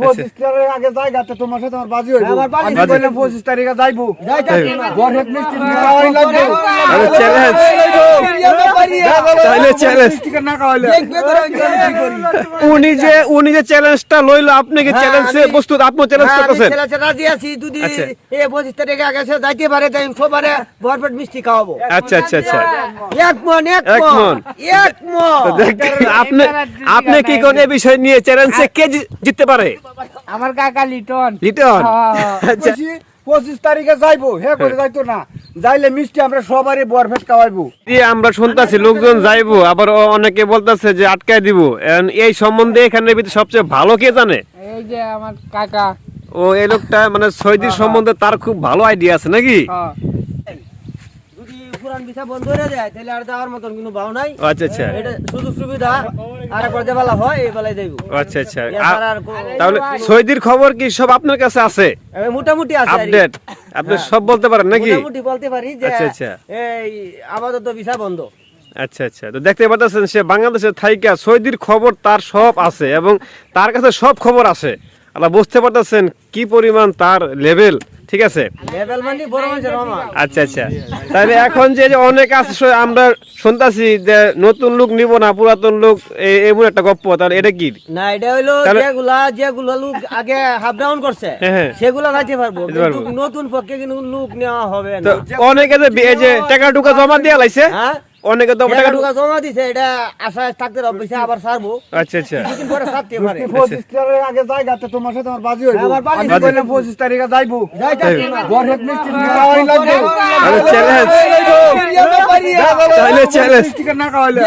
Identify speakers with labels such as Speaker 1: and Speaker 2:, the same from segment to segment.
Speaker 1: পঁচিশ তারিখের আগে জায়গাতে তোমার সাথে আমার বাজি হইব।
Speaker 2: আমার বাজি
Speaker 1: আমি
Speaker 2: হইব।
Speaker 1: তারিখে যাইবো। গড়ের মিষ্টি না লাগবে।
Speaker 3: চ্যালেঞ্জ তাহলে চ্যালেঞ্জ
Speaker 1: মিষ্টি না খাওয়াইলে
Speaker 3: উনি যে উনি যে চ্যালেঞ্জটা লইলো আপনি কি চ্যালেঞ্জে প্রস্তুত? আপনি চ্যালেঞ্জ করতেছেন?
Speaker 2: রাজি আছি। যদি
Speaker 3: আচ্ছা।
Speaker 2: এ পঁচিশ তারিখে আগে সে যাইতে পারে তাই সবারে ভরপেট মিষ্টি খাওয়াবো।
Speaker 3: আচ্ছা আচ্ছা আচ্ছা।
Speaker 2: এক মন এক মন। এক মন।
Speaker 3: দেখ- আপনি আপনি কি কোন এই বিষয় নিয়ে চ্যালেঞ্জে কে জিততে পারে?
Speaker 4: আমার কাকা লিটন।
Speaker 3: লিটন?
Speaker 4: হ্যাঁ।
Speaker 3: আচ্ছা।
Speaker 1: পঁচিশ তারিখে যাইবো। হে করে যাইতো না। যাইলে মিষ্টি আমরা সবারই বরফেট খাওয়াইবো।
Speaker 3: আমরা শুনতাছি লোকজন যাইবো। আবার অনেকে বলতাছে যে আটকায় দিব। এই সম্বন্ধে এখানে ভিতরে সবচেয়ে ভালো কে জানে?
Speaker 4: এই যে আমার কাকা।
Speaker 3: ও এই লোকটা মানে সৈদির সম্বন্ধে তার খুব ভালো আইডিয়া আছে নাকি?
Speaker 2: বন্ধ হয়ে যায় তাহলে আর যাওয়ার মতন কোনো ভাও নাই।
Speaker 3: আচ্ছা আচ্ছা।
Speaker 2: এটা সুযোগ সুবিধা আর একবার হয় এই বেলায় যাইব
Speaker 3: আচ্ছা আচ্ছা। তাহলে সৈদির খবর কি সব আপনার কাছে আছে?
Speaker 2: মোটামুটি আছে
Speaker 3: আপডেট আপনি সব বলতে পারেন নাকি?
Speaker 2: মোটামুটি বলতে পারি যে
Speaker 3: আচ্ছা, আচ্ছা।
Speaker 2: এই আপাতত বন্ধ।
Speaker 3: আচ্ছা আচ্ছা। তো দেখতে পাচ্ছেন সে বাংলাদেশের থাইকা সৌদির খবর তার সব আছে এবং তার কাছে সব খবর আছে। আল্লাহ বুঝতে পারতেছেন কি পরিমাণ তার লেভেল ঠিক আছে?
Speaker 2: মানে
Speaker 3: আচ্ছা আচ্ছা। তাহলে এখন যে অনেক আছে আমরা শুনতাছি যে নতুন লোক নিব না পুরাতন লোক এমন একটা গপ্প। তাহলে এটা কি?
Speaker 2: না এটা হইল যেগুলা যেগুলা লোক আগে হাফ ডাউন করছে
Speaker 3: হ্যাঁ, হ্যাঁ।
Speaker 2: সেগুলা পারব। নতুন পক্ষে কিন্তু লোক নেওয়া হবে না।
Speaker 3: অনেকে যে টাকা টুকা জমা দিয়ে লাইছে
Speaker 2: হ্যাঁ?
Speaker 3: অনেকে তো টাকা
Speaker 2: টাকা জমা দিছে এটা আশা থাকতে অফিসে আবার ছাড়বো
Speaker 3: আচ্ছা আচ্ছা
Speaker 2: কিছুদিন পরে ছাড়তে পারে
Speaker 1: পঁচিশ তারিখের আগে জায়গাতে তোমার সাথে আমার বাজি হইব
Speaker 2: আমার বাজি
Speaker 1: আমি কইলাম পঁচিশ তারিখে যাইবো মিষ্টি খাওয়াই লাগবে
Speaker 3: তাহলে চ্যালেঞ্জ তাহলে চ্যালেঞ্জ
Speaker 1: মিষ্টি না খাওয়াইলে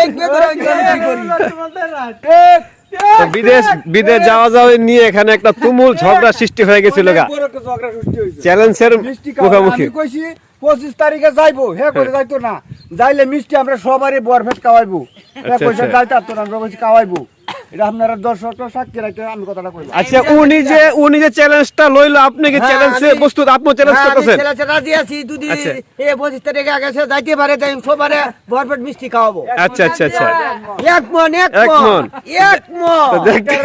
Speaker 3: তো বিদেশ বিদেশ যাওয়া যাওয়া নিয়ে এখানে একটা তুমুল ঝগড়া সৃষ্টি হয়ে গেছিল গা
Speaker 1: বড় একটা ঝগড়া সৃষ্টি হইছে।
Speaker 3: চ্যালেঞ্জের মুখোমুখি
Speaker 1: আমি কইছি পঁচিশ তারিখে যাইবো হে করে যাইতো না যাইলে মিষ্টি আমরা সবারই বরফেট খাওয়াইবো।
Speaker 3: আচ্ছা,
Speaker 1: কইছে
Speaker 3: আচ্ছা।
Speaker 1: যাইতে আমরা কইছি খাওয়াইবো। এটা আপনারা দর্শকরা সাক্ষী রাখতে আমি কথাটা কইলাম।
Speaker 3: আচ্ছা উনি যে উনি যে চ্যালেঞ্জটা লইলো আপনি কি
Speaker 2: হ্যাঁ,
Speaker 3: চ্যালেঞ্জে প্রস্তুত? আপনি চ্যালেঞ্জ
Speaker 2: হ্যাঁ,
Speaker 3: করতেছেন?
Speaker 2: ছেলে ছেলে রাজি আছি যদি। এ পঁচিশ তারিখে আগে সে যাইতে পারে তাই সবারে ভরপেট মিষ্টি খাওয়াবো।
Speaker 3: আচ্ছা আচ্ছা আচ্ছা।
Speaker 2: এক মন এক মন।
Speaker 3: মন।
Speaker 2: এক মন।
Speaker 3: তো দেখতে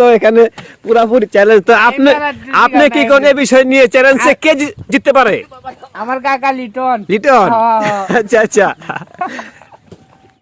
Speaker 3: তো এখানে পুরাপুরি চ্যালেঞ্জ তো আপনি আপনি কি কোন এই বিষয় নিয়ে চ্যালেঞ্জে কে জিততে পারে?
Speaker 4: আমার কাকা লিটন।
Speaker 3: লিটন?
Speaker 4: হ্যাঁ।
Speaker 3: আচ্ছা আচ্ছা।